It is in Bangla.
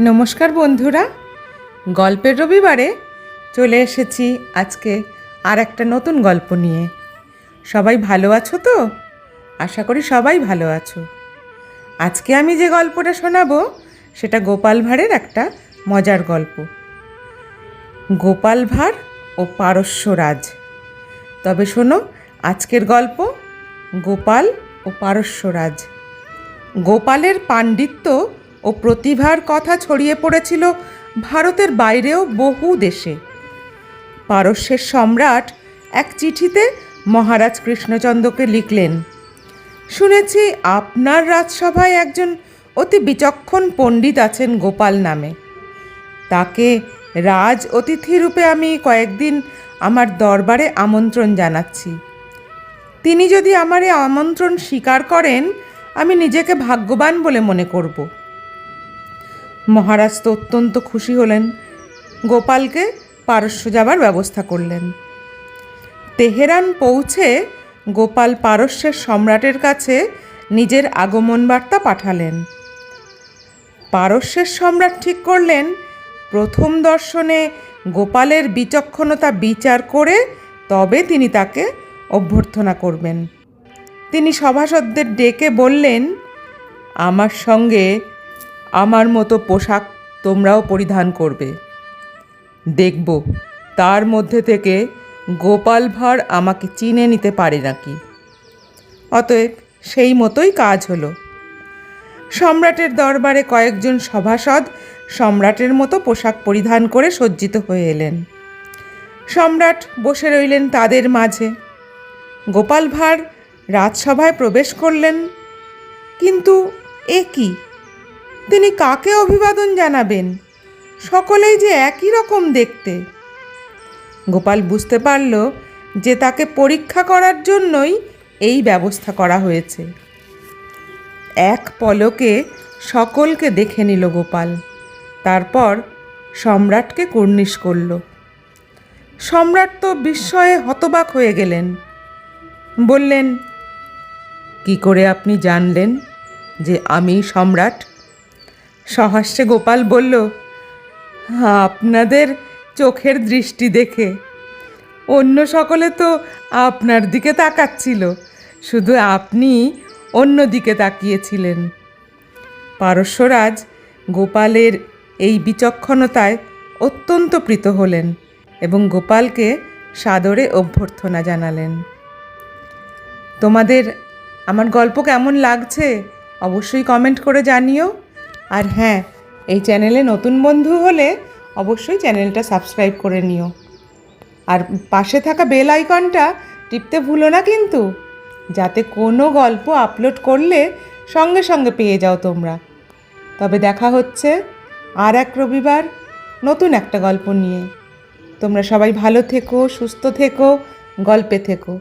নমস্কার বন্ধুরা। গল্পের রবিবারে চলে এসেছি আজকে আর একটা নতুন গল্প নিয়ে। সবাই ভালো আছো তো? আশা করি সবাই ভালো আছো। আজকে আমি যে গল্পটা শোনাবো, সেটা গোপাল ভাঁড়ের একটা মজার গল্প। গোপাল ভাঁড় ও পারস্য রাজ। তবে শোনো, আজকের গল্প গোপাল ও পারস্য রাজ। গোপালের পাণ্ডিত্য ও প্রতিভার কথা ছড়িয়ে পড়েছিল ভারতের বাইরেও বহু দেশে। পারস্যের সম্রাট এক চিঠিতে মহারাজ কৃষ্ণচন্দ্রকে লিখলেন, শুনেছি আপনার রাজসভায় একজন অতি বিচক্ষণ পণ্ডিত আছেন গোপাল নামে। তাকে রাজ অতিথি রূপে আমি কয়েকদিন আমার দরবারে আমন্ত্রণ জানাচ্ছি। তিনি যদি আমার এই আমন্ত্রণ স্বীকার করেন, আমি নিজেকে ভাগ্যবান বলে মনে করব। মহারাজ তো অত্যন্ত খুশি হলেন। গোপালকে পারস্য যাবার ব্যবস্থা করলেন। তেহরান পৌঁছে গোপাল পারস্যের সম্রাটের কাছে নিজের আগমন বার্তা পাঠালেন। পারস্যের সম্রাট ঠিক করলেন, প্রথম দর্শনে গোপালের বিচক্ষণতা বিচার করে তবে তিনি তাকে অভ্যর্থনা করবেন। তিনি সভাসদদের ডেকে বললেন, আমার সঙ্গে আমার মতো পোশাক তোমরাও পরিধান করবে। দেখব, তার মধ্যে থেকে গোপাল ভাঁড় আমাকে চিনে নিতে পারে নাকি। অতএব সেই মতোই কাজ হলো। সম্রাটের দরবারে কয়েকজন সভাসদ সম্রাটের মতো পোশাক পরিধান করে সজ্জিত হয়ে এলেন। সম্রাট বসে রইলেন তাদের মাঝে। গোপাল ভাঁড় রাজসভায় প্রবেশ করলেন, কিন্তু এ কি? তিনি কাকে অভিবাদন জানাবেন? সকলেই যে একই রকম দেখতে। গোপাল বুঝতে পারল যে তাকে পরীক্ষা করার জন্যই এই ব্যবস্থা করা হয়েছে। এক পলকে সকলকে দেখে নিল গোপাল। তারপর সম্রাটকে কুর্নিশ করল। সম্রাট তো বিস্ময়ে হতবাক হয়ে গেলেন। বললেন, কি করে আপনি জানলেন যে আমি সম্রাট? সহাস্যে গোপাল বলল, আপনাদের চোখের দৃষ্টি দেখে। অন্য সকলে তো আপনার দিকে তাকাচ্ছিল, শুধু আপনি অন্য দিকে তাকিয়েছিলেন। পারস্যরাজ গোপালের এই বিচক্ষণতায় অত্যন্ত প্রীত হলেন এবং গোপালকে সাদরে অভ্যর্থনা জানালেন। তোমাদের আমার গল্প কেমন লাগছে, অবশ্যই কমেন্ট করে জানিও। আর হ্যাঁ এই চ্যানেলে নতুন বন্ধু হলে অবশ্যই চ্যানেলটা সাবস্ক্রাইব করে নিও। আর পাশে থাকা বেল আইকনটা টিপতে ভুলো না কিন্তু, যাতে কোনো গল্প আপলোড করলে সঙ্গে সঙ্গে পেয়ে যাও তোমরা। তবে দেখা হচ্ছে আর এক রবিবার নতুন একটা গল্প নিয়ে। তোমরা সবাই ভালো থেকো, সুস্থ থেকো, গল্পে থেকো।